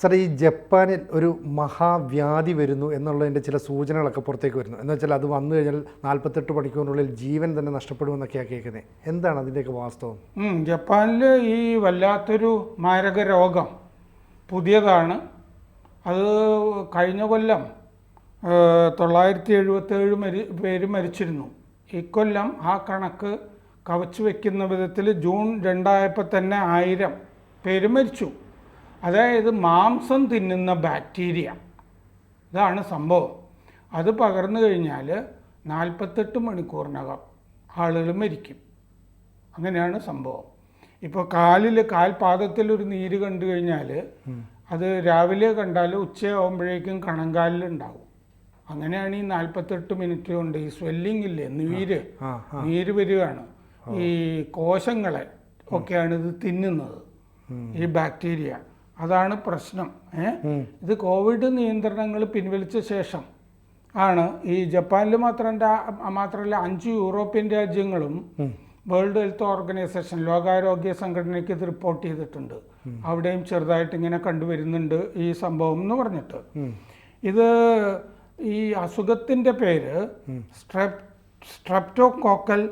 Sir ഈ ജപ്പാനിൽ ഒരു മഹാവ്യാധി വരുന്നു എന്നുള്ളതിന്റെ ചില സൂചനകളൊക്കെ പുറത്തേക്ക് വരുന്നു. എന്ന് വെച്ചാൽ അത് വന്നു കഴിഞ്ഞാൽ നാൽപ്പത്തെട്ട് മണിക്കൂറിനുള്ളിൽ ജീവൻ തന്നെ നഷ്ടപ്പെടുമെന്നൊക്കെയാണ് കേൾക്കുന്നത് എന്താണ് അതിന്റെയൊക്കെ വാസ്തവം? ജപ്പാനിൽ ഈ വല്ലാത്തൊരു മാരക രോഗം പുതിയതാണ്. അത് കഴിഞ്ഞ കൊല്ലം തൊള്ളായിരത്തി എഴുപത്തേഴ് മരി പേര് മരിച്ചിരുന്നു. ഇക്കൊല്ലം ആ കണക്ക് കവച്ചു വയ്ക്കുന്ന വിധത്തിൽ ജൂൺ രണ്ടായപ്പോൾ തന്നെ ആയിരം പേര് മരിച്ചു. അതായത് മാംസം തിന്നുന്ന ബാക്ടീരിയ. ഇതാണ് സംഭവം. അത് പകർന്നു കഴിഞ്ഞാൽ നാൽപ്പത്തെട്ട് മണിക്കൂറിനകം ആളുകൾ മരിക്കും. അങ്ങനെയാണ് സംഭവം. ഇപ്പോൾ കാലിൽ കാൽപാദത്തിൽ ഒരു നീര് കണ്ടു കഴിഞ്ഞാൽ അത് രാവിലെ കണ്ടാൽ ഉച്ചയാകുമ്പോഴേക്കും കണങ്കാലിൽ ഉണ്ടാവും അങ്ങനെയാണ് ഈ നാൽപ്പത്തെട്ട് മിനിറ്റ് കൊണ്ട് ഈ സ്വെല്ലിംഗ് ഇല്ലേ നീര് നീര് വരികയാണ്. ഈ കോശങ്ങളെ ഒക്കെയാണ് ഇത് തിന്നുന്നത്. ഈ ബാക്ടീരിയ. അതാണ് പ്രശ്നം ഏ? ഇത് കോവിഡ് നിയന്ത്രണങ്ങൾ പിൻവലിച്ച ശേഷം ആണ് ഈ ജപ്പാനിൽ മാത്രം മാത്രമല്ല അഞ്ച് യൂറോപ്യൻ രാജ്യങ്ങളും വേൾഡ് ഹെൽത്ത് ഓർഗനൈസേഷൻ ലോകാരോഗ്യ സംഘടനയ്ക്ക് ഇത് റിപ്പോർട്ട് ചെയ്തിട്ടുണ്ട്. അവിടെയും ചെറുതായിട്ട് ഇങ്ങനെ കണ്ടുവരുന്നുണ്ട് ഈ സംഭവം എന്ന് പറഞ്ഞിട്ട്. ഇത് ഈ അസുഖത്തിന്റെ പേര് strep streptococcal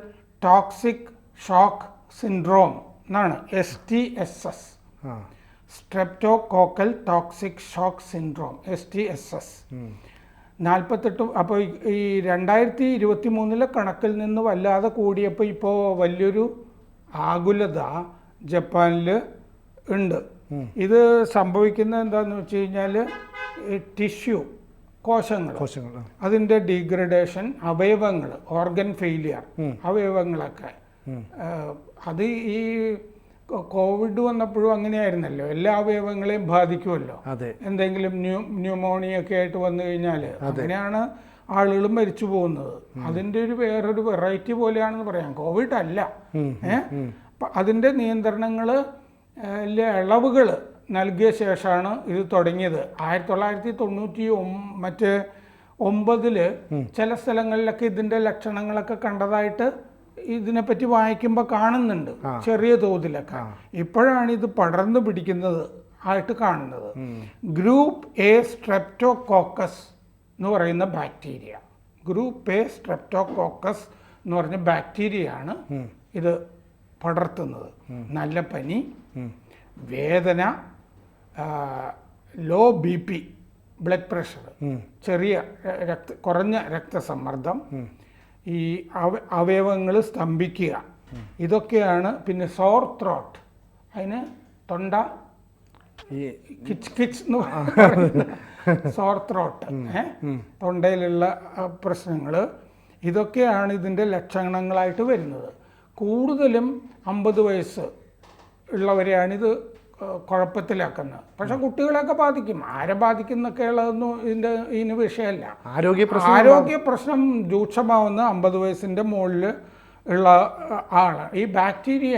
toxic shock syndrome എന്നാണ് S T S S streptococcal toxic shock syndrome S T S S നാൽപ്പത്തെട്ട് അപ്പോൾ ഈ രണ്ടായിരത്തി ഇരുപത്തി മൂന്നിലെ കണക്കിൽ നിന്ന് വല്ലാതെ കൂടിയപ്പോൾ ഇപ്പോൾ വലിയൊരു ആകുലത ജപ്പാനിൽ ഉണ്ട്. ഇത് സംഭവിക്കുന്നത് എന്താണെന്ന് വെച്ച് കഴിഞ്ഞാൽ ടിഷ്യൂ കോശങ്ങൾ. കോശങ്ങൾ. അതിന്റെ ഡീഗ്രഡേഷൻ അവയവങ്ങൾ ഓർഗൻ ഫെയിലിയർ അവയവങ്ങളൊക്കെ. അത് ഈ കോവിഡ് വന്നപ്പോഴും അങ്ങനെയായിരുന്നല്ലോ. എല്ലാ അവയവങ്ങളെയും ബാധിക്കുമല്ലോ. എന്തെങ്കിലും ന്യൂ ന്യൂമോണിയ ഒക്കെ ആയിട്ട് വന്നു കഴിഞ്ഞാൽ അങ്ങനെയാണ് ആളുകൾ മരിച്ചു പോകുന്നത്. അതിന്റെ ഒരു വേറൊരു വെറൈറ്റി പോലെയാണെന്ന് പറയാം. കോവിഡ് അല്ല. ഏ? അതിന്റെ അതിന്റെ നിയന്ത്രണങ്ങൾ ഇളവുകൾ നൽകിയ ശേഷമാണ് ഇത് തുടങ്ങിയത്. ആയിരത്തി തൊള്ളായിരത്തി തൊണ്ണൂറ്റി ഒം- മറ്റേ ഒമ്പതിൽ ചില സ്ഥലങ്ങളിലൊക്കെ ഇതിന്റെ ലക്ഷണങ്ങളൊക്കെ കണ്ടതായിട്ട് ഇതിനെപ്പറ്റി വായിക്കുമ്പോൾ കാണുന്നുണ്ട്. ചെറിയ തോതിലൊക്കെ. ഇപ്പോഴാണ് ഇത് പടർന്നു പിടിക്കുന്നത് ആയിട്ട് കാണുന്നത്. ഗ്രൂപ്പ് എ സ്ട്രെപ്റ്റോകോക്കസ് എന്ന് പറയുന്ന ബാക്ടീരിയ. ഗ്രൂപ്പ് എ സ്ട്രെപ്റ്റോകോക്കസ് എന്ന് പറഞ്ഞ ബാക്ടീരിയയാണ് ഇത് പടർത്തുന്നത്. നല്ല പനി വേദന low B P blood pressure ചെറിയ രക്ത കുറഞ്ഞ രക്തസമ്മർദ്ദം ഈ അവ അവയവങ്ങൾ സ്തംഭിക്കുക. ഇതൊക്കെയാണ് പിന്നെ സോർ ത്രോട്ട് അതിന് തൊണ്ട ഈ കിച്ച് കിച്ച് എന്ന് പറയുന്ന സോർ ത്രോട്ട് തൊണ്ടയിലുള്ള പ്രശ്നങ്ങൾ ഇതൊക്കെയാണ് ഇതിന്റെ ലക്ഷണങ്ങളായിട്ട് വരുന്നത്. കൂടുതലും അമ്പത് വയസ്സ് ഉള്ളവരെയാണ് ഇത് കുഴപ്പത്തിലാക്കുന്നത് പക്ഷെ കുട്ടികളെയൊക്കെ ബാധിക്കും. ആരെ ബാധിക്കുന്നൊക്കെ ഉള്ളതൊന്നും ഇതിന്റെ ഇതിന് വിഷയമല്ല. ആരോഗ്യ പ്രശ്നം ആരോഗ്യ പ്രശ്നം രൂക്ഷമാവുന്ന അമ്പത് വയസ്സിന്റെ മുകളിൽ ഉള്ള ആണ് ഈ ബാക്ടീരിയ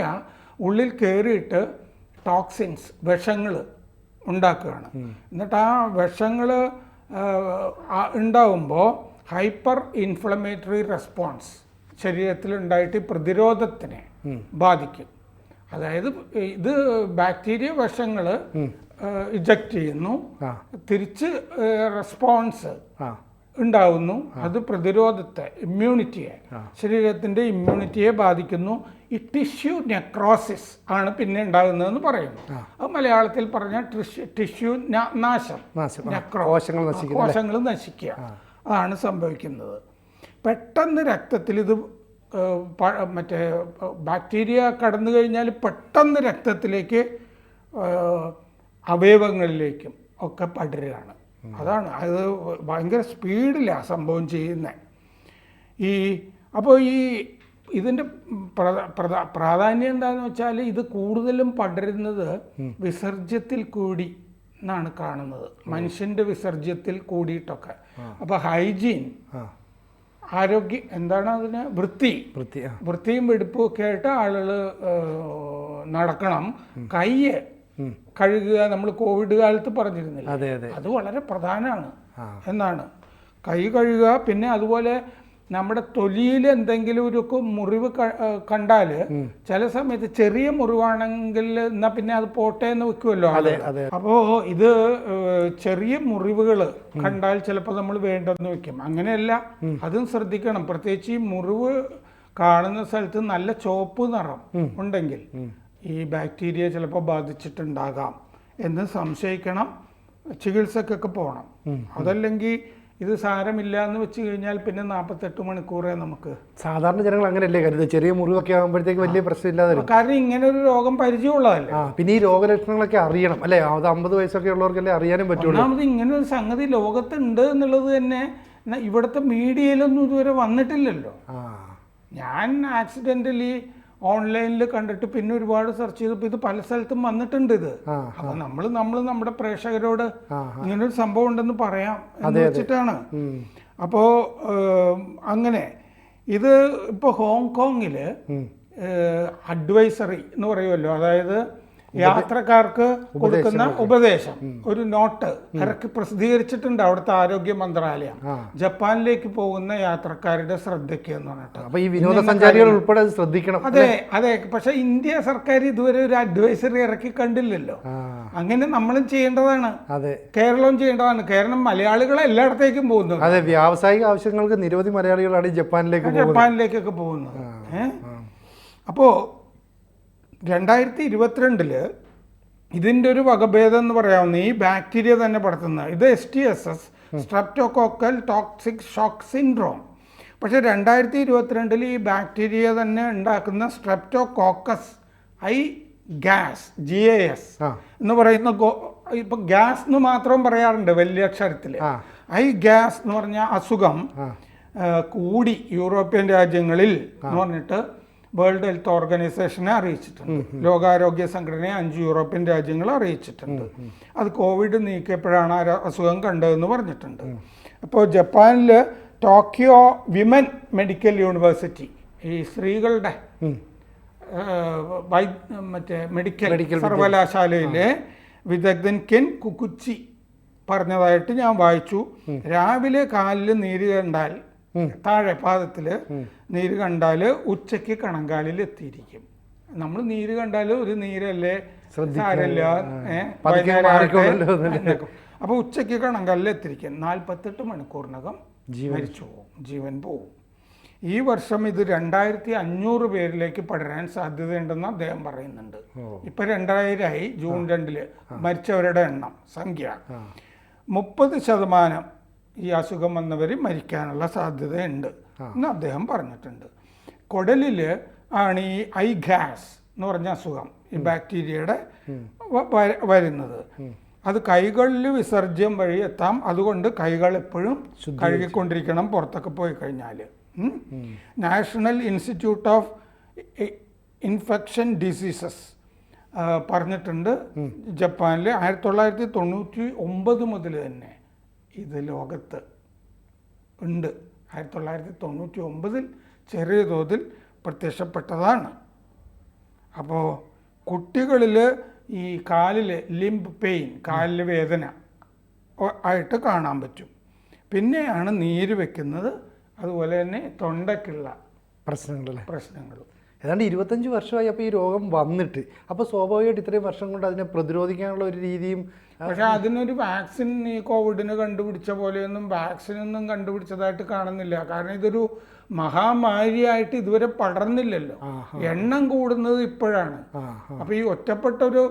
ഉള്ളിൽ കയറിയിട്ട് ടോക്സിൻസ് വിഷങ്ങൾ ഉണ്ടാക്കുകയാണ്. എന്നിട്ട് ആ വിഷങ്ങൾ ഉണ്ടാവുമ്പോൾ ഹൈപ്പർ ഇൻഫ്ലമേറ്ററി റെസ്പോൺസ് ശരീരത്തിൽ ഉണ്ടായിട്ട് പ്രതിരോധത്തിനെ ബാധിക്കും. അതായത് ഇത് ബാക്ടീരിയ വിഷങ്ങൾ ഇജക്റ്റ് ചെയ്യുന്നു. തിരിച്ച് റെസ്പോൺസ് ഉണ്ടാവുന്നു. അത് പ്രതിരോധത്തെ ഇമ്മ്യൂണിറ്റിയെ ശരീരത്തിന്റെ ഇമ്മ്യൂണിറ്റിയെ ബാധിക്കുന്നു. ഈ ടിഷ്യൂ നെക്രോസിസ് ആണ് പിന്നെ ഉണ്ടാകുന്നതെന്ന് പറയുന്നു. അത് മലയാളത്തിൽ പറഞ്ഞ ടിഷ്യൂ ടിഷ്യൂ നാശം. കോശങ്ങൾ കോശങ്ങൾ നശിക്കുക. അതാണ് സംഭവിക്കുന്നത്. പെട്ടെന്ന് രക്തത്തിൽ ഇത് മറ്റേ ബാക്ടീരിയ കടന്നു കഴിഞ്ഞാൽ പെട്ടെന്ന് രക്തത്തിലേക്ക് അവയവങ്ങളിലേക്കും ഒക്കെ പടരുകയാണ്. അതാണ്. അത് ഭയങ്കര സ്പീഡിലാണ് സംഭവം ചെയ്യുന്നത് ഈ അപ്പോൾ ഈ ഇതിന്റെ പ്രധ- പ്രധ- പ്രാധാന്യം എന്താണെന്ന് വെച്ചാൽ ഇത് കൂടുതലും പടരുന്നത് വിസർജ്യത്തിൽ കൂടി എന്നാണ് കാണുന്നത്. മനുഷ്യന്റെ വിസർജ്യത്തിൽ കൂടിയിട്ടൊക്കെ. അപ്പോൾ ഹൈജീൻ ആരോഗ്യ എന്താണ് അതിന്? വൃത്തി. വൃത്തി വൃത്തിയും വെടുപ്പും ഒക്കെ ആയിട്ട് ആളുകൾ നടക്കണം. കൈ കഴുകുക നമ്മൾ കോവിഡ് കാലത്ത് പറഞ്ഞിരുന്നില്ല? അത് വളരെ പ്രധാനമാണ്. എന്നാണ്. കൈ കഴുകുക പിന്നെ അതുപോലെ നമ്മുടെ തൊലിയിൽ എന്തെങ്കിലും ഒരു മുറിവ് കണ്ടാൽ ചില സമയത്ത് ചെറിയ മുറിവാണെങ്കിൽ എന്നാ പിന്നെ അത് പോട്ടെ എന്ന് വെക്കുമല്ലോ. അപ്പോ ഇത് ചെറിയ മുറിവുകൾ കണ്ടാൽ ചിലപ്പോൾ നമ്മൾ വേണ്ടെന്ന് വെക്കും. അങ്ങനെയല്ല അതും ശ്രദ്ധിക്കണം. പ്രത്യേകിച്ച് ഈ മുറിവ് കാണുന്ന സ്ഥലത്ത് നല്ല ചുവപ്പ് നിറം ഉണ്ടെങ്കിൽ ഈ ബാക്ടീരിയ ചിലപ്പോൾ ബാധിച്ചിട്ടുണ്ടാകാം. എന്ന് സംശയിക്കണം. ചികിത്സക്കൊക്കെ പോകണം. അതല്ലെങ്കിൽ ഇത് സാരമില്ല എന്ന് വെച്ച് കഴിഞ്ഞാൽ പിന്നെ നാൽപ്പത്തെട്ട് മണിക്കൂറേ നമുക്ക്. സാധാരണ ജനങ്ങൾ അങ്ങനെയല്ലേ കരുതുക ചെറിയ മുറിവൊക്കെ ആകുമ്പോഴത്തേക്ക് വലിയ പ്രശ്നമില്ലാതെ കാരണം ഇങ്ങനെ ഒരു രോഗം പരിചയമുള്ളതല്ലേ? ആ പിന്നെ ഈ രോഗലക്ഷണങ്ങളൊക്കെ അറിയണം അല്ലേ? അത് അമ്പത് വയസ്സൊക്കെ ഉള്ളവർക്കല്ലേ അറിയാനും പറ്റുള്ളൂ. ഒന്നാമത് ഇങ്ങനെ ഒരു സംഗതി ലോകത്തുണ്ട് എന്നുള്ളത് തന്നെ ഇവിടുത്തെ മീഡിയയിലൊന്നും ഇതുവരെ വന്നിട്ടില്ലല്ലോ. ഞാൻ ആക്സിഡന്റലി ഓൺലൈനിൽ കണ്ടിട്ട് പിന്നെ ഒരുപാട് സെർച്ച് ചെയ്തപ്പോൾ ഇത് പല സ്ഥലത്തും വന്നിട്ടുണ്ട് ഇത്. അപ്പൊ നമ്മൾ നമ്മൾ നമ്മുടെ പ്രേക്ഷകരോട് ഇങ്ങനൊരു സംഭവം ഉണ്ടെന്ന് പറയാം എന്ന് വെച്ചിട്ടാണ്. അപ്പോ അങ്ങനെ. ഇത് ഇപ്പോൾ ഹോങ്കോങ്ങിൽ അഡ്വൈസറി എന്ന് പറയുമല്ലോ. അതായത് യാത്രക്കാർക്ക് കൊടുക്കുന്ന ഉപദേശം. ഒരു നോട്ട് ഇറക്കി പ്രസിദ്ധീകരിച്ചിട്ടുണ്ട് അവിടുത്തെ ആരോഗ്യ മന്ത്രാലയം. ജപ്പാനിലേക്ക് പോകുന്ന യാത്രക്കാരുടെ ശ്രദ്ധയ്ക്ക് എന്ന് പറഞ്ഞിട്ട്. ഈ വിനോദസഞ്ചാരികൾ ഉൾപ്പെടെ ശ്രദ്ധിക്കണം അതെ അതെ. പക്ഷെ ഇന്ത്യ സർക്കാർ ഇതുവരെ ഒരു അഡ്വൈസറി ഇറക്കി കണ്ടില്ലല്ലോ. അങ്ങനെ നമ്മളും ചെയ്യേണ്ടതാണ്. അതെ. കേരളവും ചെയ്യേണ്ടതാണ്. കാരണം മലയാളികൾ എല്ലായിടത്തേക്കും പോകുന്നു അതെ വ്യാവസായിക ആവശ്യങ്ങൾക്ക് നിരവധി മലയാളികളാണ് ജപ്പാനിലേക്ക് ജപ്പാനിലേക്കൊക്കെ പോകുന്നത്. ഏഹ് അപ്പോൾ രണ്ടായിരത്തി ഇരുപത്തിരണ്ടിൽ ഇതിന്റെ ഒരു വകഭേദം എന്ന് പറയാവുന്ന ഈ ബാക്ടീരിയ തന്നെ പടത്തുന്ന ഇത് S T S S streptococcal toxic shock syndrome പക്ഷേ രണ്ടായിരത്തി ഇരുപത്തിരണ്ടിൽ ഈ ബാക്ടീരിയ തന്നെ ഉണ്ടാക്കുന്ന streptococcus I gas G A S എന്ന് പറയുന്ന ഗോ ഇപ്പൊ ഗ്യാസ് എന്ന് മാത്രം പറയാറുണ്ട് വലിയ അക്ഷരത്തിൽ ഐ ഗ്യാസ് എന്ന് പറഞ്ഞ അസുഖം കൂടി യൂറോപ്യൻ രാജ്യങ്ങളിൽ എന്ന് പറഞ്ഞിട്ട് വേൾഡ് ഹെൽത്ത് ഓർഗനൈസേഷനെ അറിയിച്ചിട്ടുണ്ട്. ലോകാരോഗ്യ സംഘടനയെ അഞ്ച് യൂറോപ്യൻ രാജ്യങ്ങൾ അറിയിച്ചിട്ടുണ്ട്. അത് കോവിഡ് നീക്കിയപ്പോഴാണ് ആ അസുഖം കണ്ടതെന്ന് പറഞ്ഞിട്ടുണ്ട്. അപ്പോൾ ജപ്പാനിൽ ടോക്കിയോ വിമൻ മെഡിക്കൽ യൂണിവേഴ്സിറ്റി ഈ സ്ത്രീകളുടെ വൈ മറ്റേ മെഡിക്കൽ മെഡിക്കൽ സർവകലാശാലയിലെ വിദഗ്ധൻ കെൻ കുക്കുച്ചി പറഞ്ഞതായിട്ട് ഞാൻ വായിച്ചു. രാവിലെ കാലിൽ നീര് കണ്ടാൽ താഴെ പാദത്തിൽ നീര് കണ്ടാൽ ഉച്ചയ്ക്ക് കണങ്കാലിൽ എത്തിയിരിക്കും. നമ്മൾ നീര് കണ്ടാൽ ഒരു നീരല്ലേ? സാരല്ല. അപ്പൊ ഉച്ചയ്ക്ക് കണങ്കാലിൽ എത്തിയിരിക്കും. നാൽപ്പത്തെട്ട് മണിക്കൂറിനകം മരിച്ചു പോകും ജീവൻ പോകും ഈ വർഷം ഇത് രണ്ടായിരത്തി അഞ്ഞൂറ് പേരിലേക്ക് പടരാൻ സാധ്യതയുണ്ടെന്ന് അദ്ദേഹം പറയുന്നുണ്ട്. ഇപ്പൊ രണ്ടായിരമായി ജൂൺ രണ്ടിൽ മരിച്ചവരുടെ എണ്ണം സംഖ്യ. മുപ്പത് ശതമാനം ഈ അസുഖം വന്നവർ മരിക്കാനുള്ള സാധ്യതയുണ്ട് എന്ന് അദ്ദേഹം പറഞ്ഞിട്ടുണ്ട്. കുടലിൽ ആണ് ഈ ഐ ഗ്യാസ് എന്ന് പറഞ്ഞ അസുഖം ഈ ബാക്ടീരിയയുടെ വരുന്നത്. അത് കൈകളിൽ വിസർജ്യം വഴി എത്താം. അതുകൊണ്ട് കൈകൾ എപ്പോഴും കഴുകിക്കൊണ്ടിരിക്കണം പുറത്തൊക്കെ പോയി കഴിഞ്ഞാൽ National Institute of Infection Diseases പറഞ്ഞിട്ടുണ്ട് ജപ്പാനിൽ ആയിരത്തി തൊള്ളായിരത്തി തൊണ്ണൂറ്റി ഒമ്പത് മുതൽ തന്നെ. ഇത് ലോകത്ത് ഉണ്ട്. ആയിരത്തി തൊള്ളായിരത്തി തൊണ്ണൂറ്റി ഒമ്പതിൽ ചെറിയ തോതിൽ പ്രത്യക്ഷപ്പെട്ടതാണ്. അപ്പോൾ കുട്ടികളിൽ ഈ കാലിൽ ലിംബ് പെയിൻ കാലിൽ വേദന ആയിട്ട് കാണാൻ പറ്റും. പിന്നെയാണ് നീര് വെക്കുന്നത്. അതുപോലെ തന്നെ തൊണ്ടയ്ക്കുള്ള പ്രശ്നങ്ങളല്ലേ പ്രശ്നങ്ങളും. ഏതാണ്ട് ഇരുപത്തഞ്ച് വർഷമായി അപ്പോൾ ഈ രോഗം വന്നിട്ട്. അപ്പോൾ സ്വാഭാവികമായിട്ട് ഇത്രയും വർഷം കൊണ്ട് അതിനെ പ്രതിരോധിക്കാനുള്ള ഒരു രീതിയും പക്ഷെ അതിനൊരു വാക്സിൻ ഈ കോവിഡിന് കണ്ടുപിടിച്ച പോലെയൊന്നും വാക്സിനൊന്നും കണ്ടുപിടിച്ചതായിട്ട് കാണുന്നില്ല. കാരണം ഇതൊരു മഹാമാരിയായിട്ട് ഇതുവരെ പടർന്നില്ലല്ലോ. എണ്ണം കൂടുന്നത് ഇപ്പോഴാണ്. അപ്പോൾ ഈ ഒറ്റപ്പെട്ട ഒരു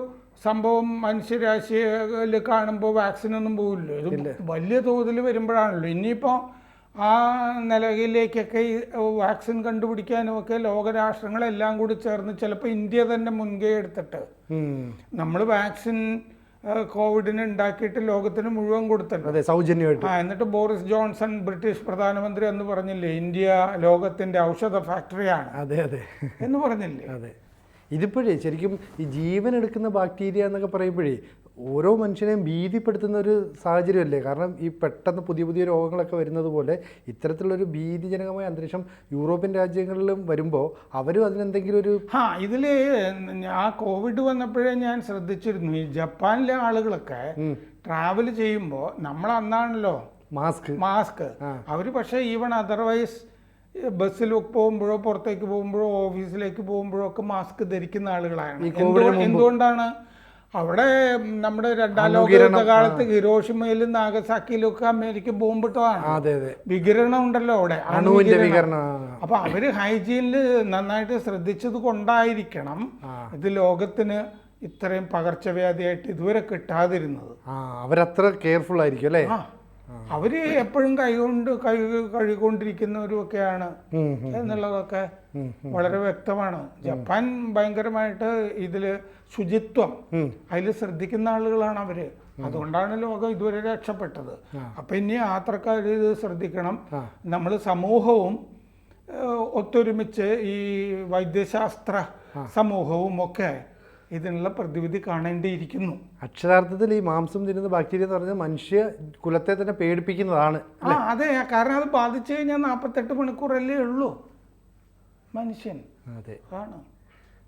സംഭവം മനുഷ്യരാശിയിൽ കാണുമ്പോൾ വാക്സിനൊന്നും പോകില്ലോ ഇത് വലിയ തോതിൽ വരുമ്പോഴാണല്ലോ. ഇനിയിപ്പോൾ ആ നിലയിലേക്കൊക്കെ ഈ വാക്സിൻ കണ്ടുപിടിക്കാനും ഒക്കെ ലോകരാഷ്ട്രങ്ങളെല്ലാം കൂടി ചേർന്ന് ചിലപ്പോൾ ഇന്ത്യ തന്നെ മുൻകൈ എടുത്തിട്ട് നമ്മൾ വാക്സിൻ കോവിഡിന് ഉണ്ടാക്കിയിട്ട് ലോകത്തിന് മുഴുവൻ കൊടുത്തിട്ടുണ്ട് അതെ സൗജന്യമായിട്ട്. ആ എന്നിട്ട് ബോറിസ് ജോൺസൺ ബ്രിട്ടീഷ് പ്രധാനമന്ത്രി എന്ന് പറഞ്ഞില്ലേ ഇന്ത്യ ലോകത്തിന്റെ ഔഷധ ഫാക്ടറിയാണ്. അതെ അതെ. എന്ന് പറഞ്ഞില്ലേ? അതെ. ഇതിപ്പോഴേ ശരിക്കും ഈ ജീവൻ എടുക്കുന്ന ബാക്ടീരിയ എന്നൊക്കെ പറയുമ്പോഴേ ഓരോ മനുഷ്യനെയും ഭീതിപ്പെടുത്തുന്ന ഒരു സാഹചര്യമല്ലേ? കാരണം ഈ പെട്ടെന്ന് പുതിയ പുതിയ രോഗങ്ങളൊക്കെ വരുന്നത് പോലെ ഇത്തരത്തിലുള്ളൊരു ഭീതിജനകമായ അന്തരീക്ഷം യൂറോപ്യൻ രാജ്യങ്ങളിലും വരുമ്പോൾ അവരും അതിനെന്തെങ്കിലും ഒരു ആ ഇതിൽ ആ കോവിഡ് വന്നപ്പോഴേ ഞാൻ ശ്രദ്ധിച്ചിരുന്നു. ഈ ജപ്പാനിലെ ആളുകളൊക്കെ ട്രാവൽ ചെയ്യുമ്പോൾ നമ്മൾ അന്നാണല്ലോ മാസ്ക് മാസ്ക് അവർ പക്ഷേ ഈവൺ അതർവൈസ് ബസ്സിൽ പോകുമ്പോഴോ പുറത്തേക്ക് പോകുമ്പോഴോ ഓഫീസിലേക്ക് പോകുമ്പോഴോ ഒക്കെ മാസ്ക് ധരിക്കുന്ന ആളുകളാണ്. എന്തുകൊണ്ടാണ് അവിടെ നമ്മുടെ രണ്ടാം ലോക കാലത്ത് ഹിരോഷിമയിലും നാഗസാക്കിയിലും ഒക്കെ അമേരിക്ക ബോംബിട്ടതാണ്. വികിരണം ഉണ്ടല്ലോ അവിടെ. അണുവിന്റെ. വികരണം. അപ്പൊ അവർ ഹൈജീനിൽ നന്നായിട്ട് ശ്രദ്ധിച്ചത് കൊണ്ടായിരിക്കണം ഇത് ലോകത്തിന് ഇത്രയും പകർച്ചവ്യാധിയായിട്ട് ഇതുവരെ കിട്ടാതിരുന്നത്. അവരത്ര കെയർഫുൾ ആയിരിക്കും അല്ലേ അവർ എപ്പോഴും കൈകൊണ്ട് കൈ കഴുകൊണ്ടിരിക്കുന്നവരുമൊക്കെയാണ് എന്നുള്ളതൊക്കെ വളരെ വ്യക്തമാണ്. ജപ്പാൻ ഭയങ്കരമായിട്ട് ഇതിൽ ശുചിത്വം അതിൽ ശ്രദ്ധിക്കുന്ന ആളുകളാണ് അവർ. അതുകൊണ്ടാണ് ലോകം ഇതുവരെ രക്ഷപ്പെട്ടത്. അപ്പൊ ഇനി യാത്രക്കാർ ഇത് ശ്രദ്ധിക്കണം. നമ്മൾ സമൂഹവും ഒത്തൊരുമിച്ച് ഈ വൈദ്യശാസ്ത്ര സമൂഹവും ഒക്കെ ഇതിനുള്ള പ്രതിവിധി കാണേണ്ടിയിരിക്കുന്നു. അക്ഷരാർത്ഥത്തിൽ ഈ മാംസം തിന്നുന്ന ബാക്ടീരിയ എന്ന് പറഞ്ഞാൽ മനുഷ്യ കുലത്തെ തന്നെ പേടിപ്പിക്കുന്നതാണ് ആ അതെ കാരണം അത് ബാധിച്ചു കഴിഞ്ഞാൽ നാൽപ്പത്തെട്ട് മണിക്കൂറല്ലേ ഉള്ളൂ. മനുഷ്യൻ. അതെ. ആണ്.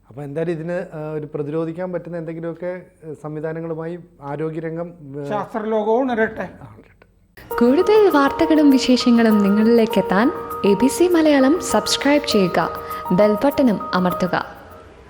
അപ്പോൾ എന്തായാലും ഇതിന് ഒരു പ്രതിരോധിക്കാൻ പറ്റുന്ന എന്തെങ്കിലുമൊക്കെ സംവിധാനങ്ങളുമായി ആരോഗ്യരംഗം ശാസ്ത്രലോകവും ഉണരട്ടെ. കൂടുതൽ വാർത്തകളും വിശേഷങ്ങളും നിങ്ങളിലേക്ക് എത്താൻ A B C Malayalam subscribe ചെയ്യുക ബെൽബട്ടനും അമർത്തുക.